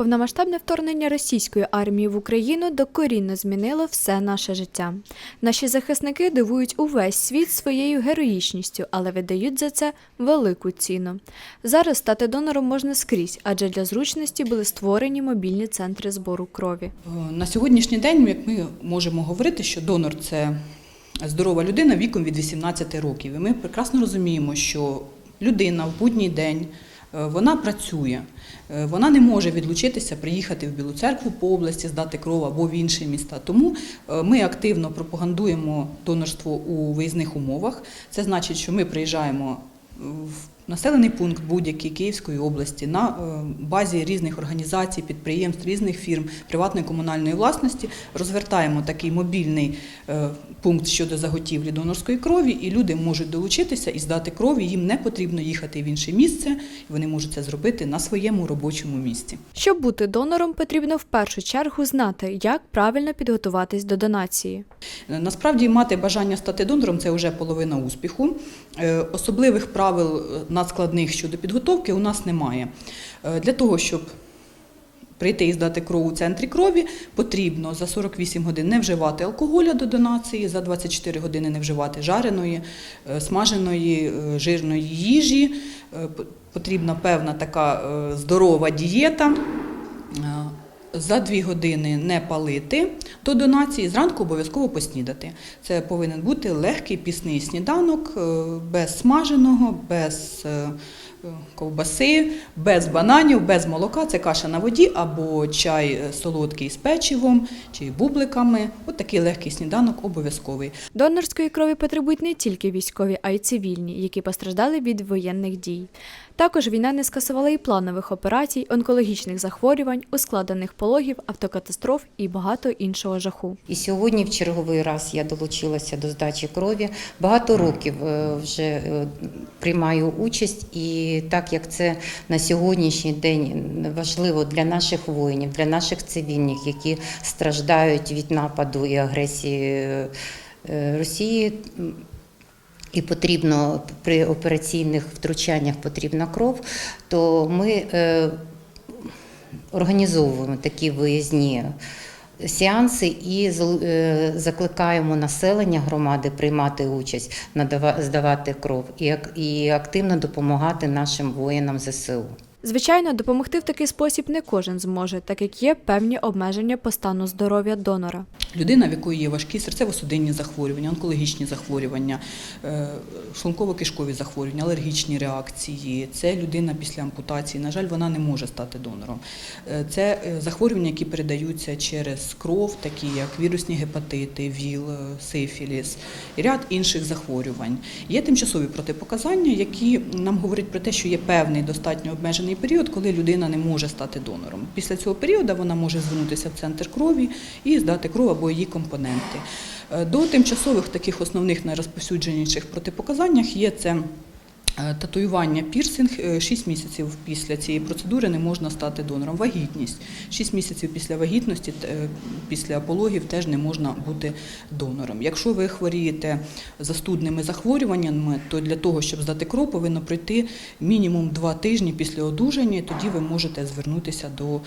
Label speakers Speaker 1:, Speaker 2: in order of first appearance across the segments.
Speaker 1: Повномасштабне вторгнення російської армії в Україну докорінно змінило все наше життя. Наші захисники дивують увесь світ своєю героїчністю, але видають за це велику ціну. Зараз стати донором можна скрізь, адже для зручності були створені мобільні центри збору крові.
Speaker 2: Е, На сьогоднішній день, як ми можемо говорити, що донор це здорова людина віком від 18 років. І ми прекрасно розуміємо, що людина в будній день вона працює, Е, вона не може відлучитися, приїхати в Білу церкву по області, здати кров або в інші міста. Тому е, ми активно пропагандуємо донорство у виїзних умовах. Це значить, що ми приїжджаємо в населений пункт будь-який Київської області на е, базі різних організацій, підприємств, різних фірм приватної комунальної власності розвертаємо такий мобільний е, пункт щодо заготівлі донорської крові, і люди можуть долучитися і здати кров. і Їм не потрібно їхати в інше місце, і вони можуть це зробити на своєму робочому місці.
Speaker 1: Щоб бути донором, потрібно в першу чергу знати, як правильно підготуватись до донації.
Speaker 2: Насправді мати бажання стати донором це вже половина успіху. Е, Особливих правил е, надскладних щодо підготовки у нас немає. Е, Для того, щоб прийти і здати кров у центрі крові, потрібно за 48 годин не вживати алкоголя до донації, за 24 години не вживати жареної, е, смаженої, е, жирної їжі. Потрібна певна така здорова дієта. За дві години не палити до донації, зранку обов'язково поснідати. Це повинен бути легкий пісний сніданок, е, без смаженого, без е, ковбаси, без бананів, без молока. Це каша на воді або чай е, солодкий з печивом чи бубликами. От такий легкий сніданок обов'язковий.
Speaker 1: Донорської крові потребують не тільки військові, а й цивільні, які постраждали від воєнних дій. Також війна не скасувала і планових операцій, онкологічних захворювань, ускладених пологів, автокатастроф і багато іншого жаху.
Speaker 3: І сьогодні в черговий раз я долучилася до здачі крові. Багато років е, вже е, приймаю участь, і так як це на сьогоднішній день важливо для наших воїнів, для наших цивільних, які страждають від нападу і агресії е, Росії. І потрібно при операційних втручаннях потрібна кров, то ми е, організовуємо такі виїзні сеанси і е, закликаємо населення громади приймати участь, надава- здавати кров і, і активно допомагати нашим воїнам ЗСУ.
Speaker 1: Звичайно, допомогти в такий спосіб не кожен зможе, так як є певні обмеження по стану здоров'я донора.
Speaker 2: Людина, в якої є важкі серцево-судинні захворювання, онкологічні захворювання, е, шлунково-кишкові захворювання, алергічні реакції. Це людина після ампутації. На жаль, вона не може стати донором. Е, Це е, захворювання, які передаються через кров, такі як вірусні гепатити, ВІЛ, сифіліс і ряд інших захворювань. Є тимчасові протипоказання, які нам говорять про те, що є певний достатньо обмежений період, коли людина не може стати донором. Після цього періоду вона може звернутися в центр крові і здати кров або її компоненти. Е, До тимчасових таких основних найрозповсюдженіших протипоказаннях є це. Е, Татуювання пірсинг 6 місяців після цієї процедури не можна стати донором. Вагітність 6 місяців після вагітності, е, після пологів теж не можна бути донором. Якщо ви хворієте застудними захворюваннями, то для того, щоб здати кров, повинно пройти мінімум 2 тижні після одужання, тоді ви можете звернутися до е,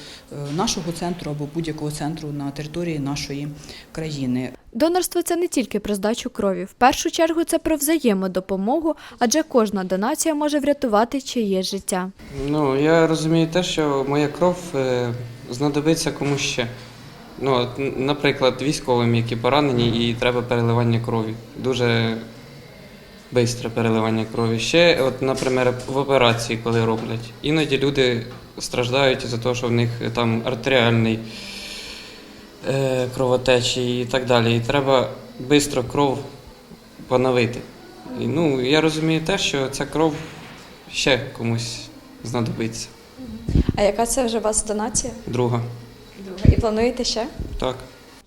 Speaker 2: нашого центру або будь-якого центру на території нашої країни.
Speaker 1: Донорство це не тільки про здачу крові. В першу чергу це про взаємодопомогу, адже кожна донація може врятувати чиє життя.
Speaker 4: Ну, я розумію те, що моя кров е, знадобиться комусь ще. Ну, наприклад, військовим, які поранені, і треба переливання крові. Дуже швидке переливання крові. Ще, от, наприклад, в операції, коли роблять, іноді люди страждають із-за того, що в них там артеріальний е, кровотечі і так далі. І треба швидко кров поновити. І, ну, я розумію те, що ця кров ще комусь знадобиться.
Speaker 1: А яка це вже у вас донація?
Speaker 4: Друга.
Speaker 1: Друга. І плануєте ще?
Speaker 4: Так.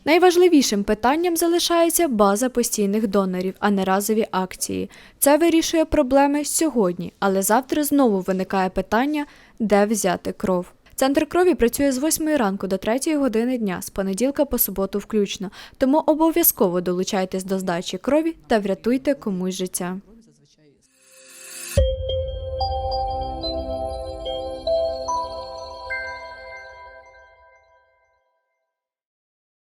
Speaker 1: Найважливішим питанням залишається база постійних донорів, а не разові акції. Це вирішує проблеми сьогодні, але завтра знову виникає питання, де взяти кров. Центр крові працює з 8 ранку до 3 години дня, з понеділка по суботу включно. Тому обов'язково долучайтесь до здачі крові та врятуйте комусь життя.